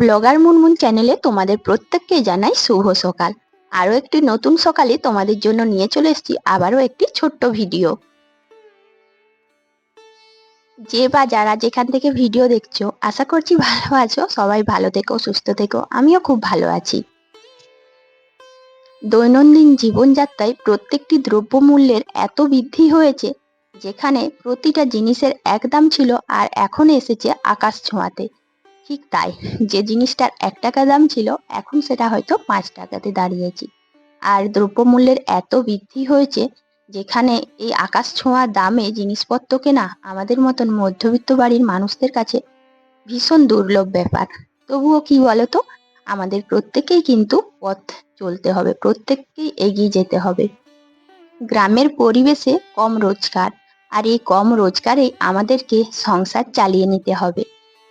Blogger Munmun চ্যানেলে তোমাদের প্রত্যেককে জানাই শুভ সকাল। আরও একটি নতুন সকালে তোমাদের জন্য নিয়ে চলে এসেছি আবারও একটি ছোট্ট ভিডিও। যে বা যারা যেখান থেকে ভিডিও দেখছ, আশা করছি ভালো আছো, সবাই ভালো থেকো, সুস্থ থেকো, আমিও খুব ভালো আছি। দৈনন্দিন জীবনযাত্রায় প্রত্যেকটি দ্রব্যমূল্যের এত বৃদ্ধি হয়েছে, যেখানে প্রতিটা জিনিসের এক দাম ছিল আর এখন এসেছে আকাশ ছোঁয়াতে। ঠিক তাই। যে জিনিসটার এক টাকা দাম ছিল, এখন সেটা হয়তো পাঁচ টাকাতে দাঁড়িয়েছে। আর দ্রব্যমূল্যের এত বৃদ্ধি হয়েছে, যেখানে এই আকাশ ছোঁয়া দামে জিনিসপত্র কেনা আমাদের মতন মধ্যবিত্ত বাড়ির মানুষদের কাছে ভীষণ দুর্লভ ব্যাপার। তবুও কি বলতো, আমাদের প্রত্যেকেই কিন্তু পথ চলতে হবে, প্রত্যেককেই এগিয়ে যেতে হবে। গ্রামের পরিবেশে কম রোজগার, আর এই কম রোজগারে আমাদেরকে সংসার চালিয়ে নিতে হবে।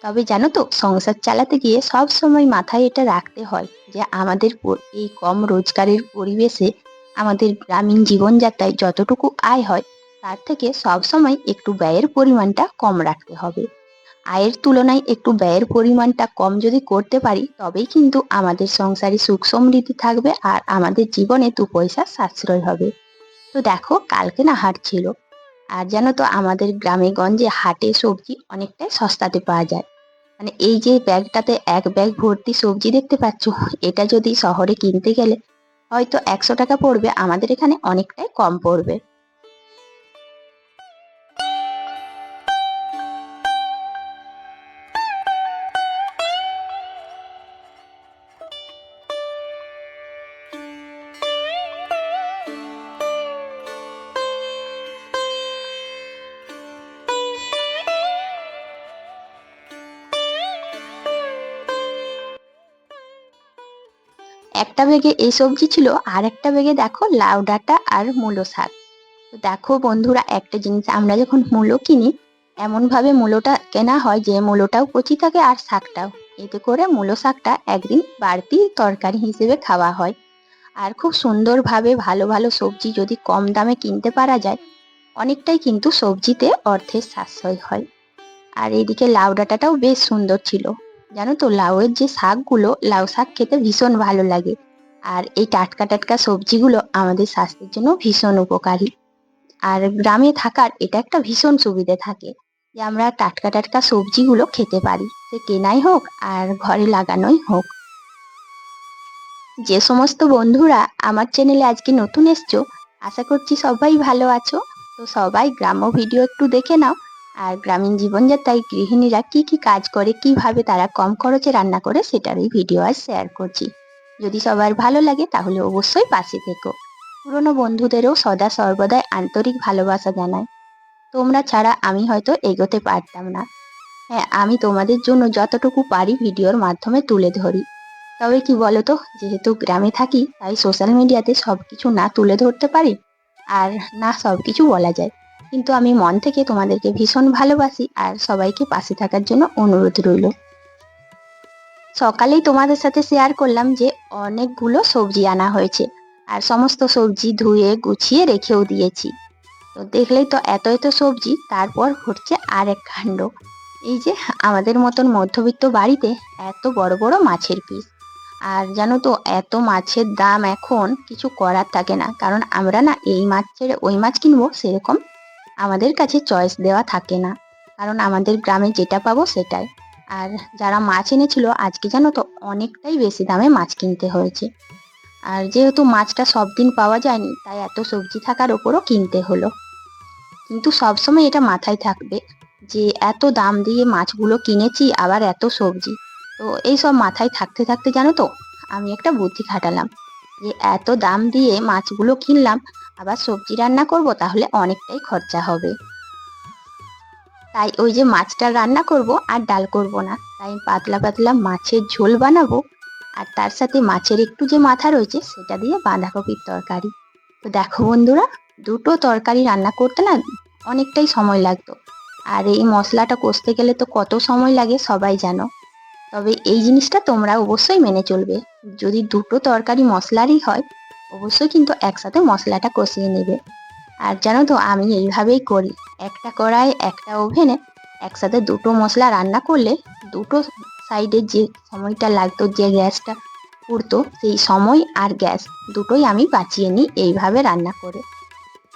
তবে জানো তো, সংসার চালাতে গিয়ে সব সময় মাথায় এটা রাখতে হয় যে আমাদের এই কম রোজগারের পরিবেশে আমাদের গ্রামীণ জীবনযাত্রায় যতটুকু আয় হয়, তার থেকে সব সময় একটু ব্যয়ের পরিমাণটা কম রাখতে হবে। আয়ের তুলনায় একটু ব্যয়ের পরিমাণটা কম যদি করতে পারি, তবেই কিন্তু আমাদের সংসারে সুখ সমৃদ্ধি থাকবে আর আমাদের জীবনে দু পয়সা সাশ্রয় হবে। তো দেখো, কালকে না হাট ছিল। আর জানো তো, আমাদের গ্রামে গঞ্জে হাটে সবজি অনেকটাই সস্তাতে পাওয়া যায়। মানে এই যে ব্যাগটাতে এক ব্যাগ ভর্তি সবজি দেখতে পাচ্ছ, এটা যদি শহরে কিনতে গেলে হয়তো একশো টাকা পড়বে, আমাদের এখানে অনেকটাই কম পড়বে। একটা ব্যাগে এই সবজি ছিল আর একটা ব্যাগে দেখো লাউ ডাঁটা আর মূলো শাক। দেখো বন্ধুরা, একটা জিনিস আমরা যখন মূলো কিনি, এমনভাবে মূলোটা কেনা হয় যে মূলোটাও কচি থাকে আর শাকটাও। এতে করে মূলো শাকটা একদিন বাড়তি তরকারি হিসেবে খাওয়া হয়। আর খুব সুন্দরভাবে ভালো ভালো সবজি যদি কম দামে কিনতে পারা যায়, অনেকটাই কিন্তু সবজিতে অর্থের সাশ্রয় হয়। আর এদিকে লাউ ডাঁটাটাও বেশ সুন্দর ছিল। জানো তো, লাউয়ের যে শাকগুলো, লাউ শাক খেতে ভীষণ ভালো লাগে। আর এই টাটকা টাটকা সবজিগুলো আমাদের স্বাস্থ্যের জন্য ভীষণ উপকারী। আর গ্রামে থাকার এটা একটা ভীষণ সুবিধে থাকে যে আমরা টাটকা টাটকা সবজিগুলো খেতে পারি। সে কেনাই হোক আর ঘরে লাগানোই হোক। যে সমস্ত বন্ধুরা আমার চ্যানেলে আজকে নতুন এসছো, আশা করছি সবাই ভালো আছো। তো সবাই গ্রাম্য ভিডিও একটু দেখে নাও। আর গ্রামীণ জীবনযাত্রায় গৃহিণীরা কি কি কাজ করে, কীভাবে তারা কম খরচে রান্না করে সেটারই ভিডিও আজ শেয়ার করছি। যদি সবার ভালো লাগে তাহলে অবশ্যই পাশে থেকো। পুরনো বন্ধুদেরও সদা সর্বদাই আন্তরিক ভালোবাসা জানায় তোমরা ছাড়া আমি হয়তো এগোতে পারতাম না। হ্যাঁ আমি তোমাদের জন্য যতটুকু পারি ভিডিওর মাধ্যমে তুলে ধরি। তবে কি বলতো, যেহেতু গ্রামে থাকি, তাই সোশ্যাল মিডিয়াতে সব কিছু না তুলে ধরতে পারি? আর না সব কিছু বলা যায়। কিন্তু আমি মন থেকে তোমাদেরকে ভীষণ ভালোবাসি আর সবাইকে পাশে থাকার জন্য অনুরোধ রইল। সকালেই তোমাদের সাথে শেয়ার করলাম যে অনেকগুলো সবজি আনা হয়েছে আর সমস্ত সবজি ধুয়ে, গুছিয়ে রেখেও দিয়েছি। তো দেখলেই তো এত এত সবজি, তারপর ঘটছে আর এক কাণ্ড। এই যে আমাদের মতন মধ্যবিত্ত বাড়িতে এত বড় বড় মাছের পিস। আর জানো তো, এত মাছের দাম এখন কিছু করার থাকে না, কারণ আমরা না এই মাছ ছেড়ে ওই মাছ কিনবো সেরকম আমাদের কাছে চয়েস দেওয়া থাকে না। কারণ আমাদের গ্রামে যেটা পাবো সেটাই। আর যারা মাছ এনেছিল, আজকে জানো তো অনেকটাই বেশি দামে মাছ কিনতে হয়েছে। আর যেহেতু মাছটা সব দিন পাওয়া যায়নি, তাই এত সবজি থাকার ওপরও কিনতে হলো। কিন্তু সবসময় এটা মাথায় থাকবে যে, এত দাম দিয়ে মাছগুলো কিনেছি, আবার এত সবজি। তো এই সব মাথায় থাকতে থাকতে জানো তো, আমি একটা বুদ্ধি খাটালাম যে, এত দাম দিয়ে মাছগুলো কিনলাম আবার সবজি রান্না করব, তাহলে অনেকটাই খরচা হবে। তাই ওই যে মাছটা রান্না করব আর ডাল করব না। তাই পাতলা পাতলা মাছের ঝোল বানাবো আর তার সাথে মাছের একটু যে মাথা রয়েছে, সেটা দিয়ে বাঁধাকপির তরকারি। তো দেখো বন্ধুরা, দুটো তরকারি রান্না করতে না অনেকটাই সময় লাগতো। আর এই মশলাটা কষতে গেলে তো কত সময় লাগে সবাই জানো। তবে এই জিনিসটা তোমরা অবশ্যই মেনে চলবে। যদি দুটো তরকারি মশলারই হয় অবশ্যই কিন্তু একসাথে মশলাটা কষিয়ে নেবে। আর জানো তো, আমি এইভাবেই করি। একটা কড়াই, একটা ওভেনে একসাথে দুটো মশলা রান্না করলে দুটো সাইডে যে সময়টা লাগতো, যে গ্যাসটা পুড়তো, সেই সময় আর গ্যাস দুটোই আমি বাঁচিয়ে নিই এইভাবে রান্না করে।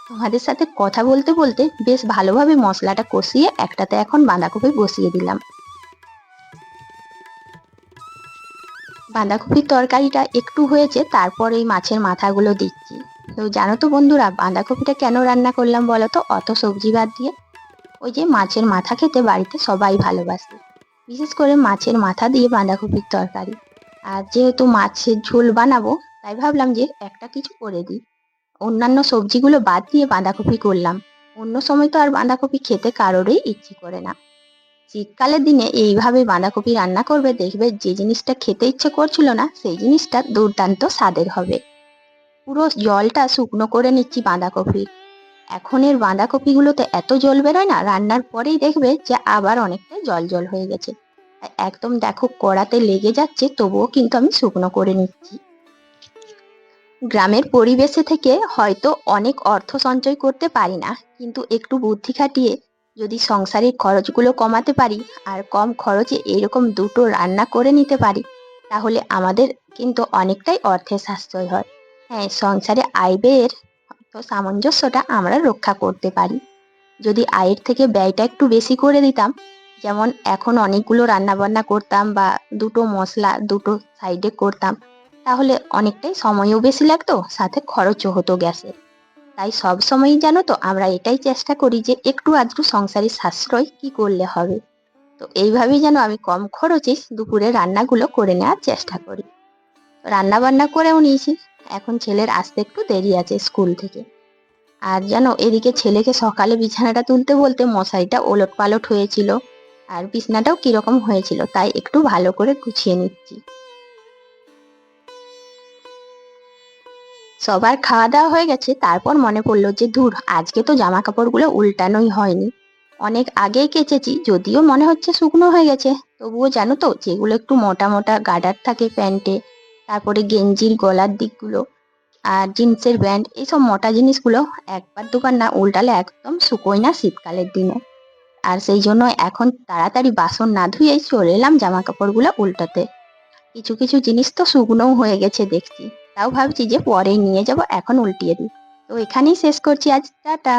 তোমাদের সাথে কথা বলতে বলতে বেশ ভালোভাবে মশলাটা কষিয়ে একটাতে এখন বাঁধাকপি বসিয়ে দিলাম। বাঁধাকপির তরকারিটা একটু হয়েছে, তারপর এই মাছের মাথাগুলো দিচ্ছি। তো জানো তো বন্ধুরা, বাঁধাকপিটা কেন রান্না করলাম বলো তো? অত সবজি বাদ দিয়ে। ওই যে মাছের মাথা খেতে বাড়িতে সবাই ভালোবাসে, বিশেষ করে মাছের মাথা দিয়ে বাঁধাকপির তরকারি। আর যেহেতু মাছের ঝোল বানাবো, তাই ভাবলাম যে একটা কিছু করে দিই। অন্যান্য সবজিগুলো বাদ দিয়ে বাঁধাকপি করলাম। অন্য সময় তো আর বাঁধাকপি খেতে কারোরই ইচ্ছে করে না। শীতকালের দিনে এইভাবে বাঁধাকপি রান্না করবে, দেখবে যে জিনিসটা খেতে ইচ্ছে করছিল না, সেই জিনিসটা দুর্দান্ত স্বাদের হবে। পুরো জলটা শুকনো করে নিচ্ছি বাঁধাকপির এখনের বাঁধাকপিগুলোতে এত জল বেরোয় না, রান্নার পরেই দেখবে যে আবার অনেকটা জল জল হয়ে গেছে। একদম দেখো কড়াতে লেগে যাচ্ছে, তবুও কিন্তু আমি শুকনো করে নিচ্ছি। গ্রামের পরিবেশে থেকে হয়তো অনেক অর্থ সঞ্চয় করতে পারি না, কিন্তু একটু বুদ্ধি খাটিয়ে যদি সংসারের খরচগুলো কমাতে পারি আর কম খরচে এরকম দুটো রান্না করে নিতে পারি, তাহলে আমাদের কিন্তু অনেকটাই অর্থের সাশ্রয় হয়। হ্যাঁ সংসারে আয় ব্যয়ের সামঞ্জস্যটা আমরা রক্ষা করতে পারি। যদি আয়ের থেকে ব্যয়টা একটু বেশি করে দিতাম, যেমন এখন অনেকগুলো রান্নাবান্না করতাম বা দুটো মশলা দুটো সাইডে করতাম, তাহলে অনেকটাই সময়ও বেশি লাগতো, সাথে খরচও হতো গ্যাসের। তাই সব সময়ই জানো তো, আমরা এটাই চেষ্টা করি যে একটু আধটু সংসারের সাশ্রয় কি করলে হবে। তো এইভাবেই যেন আমি কম খরচে দুপুরে রান্নাগুলো করে নেওয়ার চেষ্টা করি। রান্না বান্না করেও নিয়েছি, এখন ছেলের আসতে একটু দেরি আছে স্কুল থেকে। আর যেন এদিকে ছেলেকে সকালে বিছানাটা তুলতে বলতে মশারিটা ওলট পালট হয়েছিল, আর বিছনাটাও কীরকম হয়েছিল তাই একটু ভালো করে গুছিয়ে নিচ্ছি। সবার খাওয়া দাওয়া হয়ে গেছে, তারপর মনে পড়ল যে, ধুর, আজকে তো জামা কাপড়গুলো উল্টানোই হয়নি। অনেক আগেই কেচেছি, যদিও মনে হচ্ছে শুকনো হয়ে গেছে। তবুও জানো তো, যেগুলো একটু মোটা মোটা গার্ডার থাকে প্যান্টে, তারপরে গেঞ্জির গলার দিকগুলো আর জিন্সের ব্যান্ড এইসব মোটা জিনিসগুলো একবার দুবার না উল্টালে একদম শুকোয় না শীতকালের দিনে। আর সেই জন্য এখন তাড়াতাড়ি বাসন না ধুয়ে চলে এলাম জামা কাপড়গুলো উল্টাতে। কিছু কিছু জিনিস তো শুকনোও হয়ে গেছে দেখছি। তাও ভাবছি যে পরে নিয়ে যাব, এখন উল্টিয়ে দিই। তো এখানেই শেষ করছি আজ। টাটা।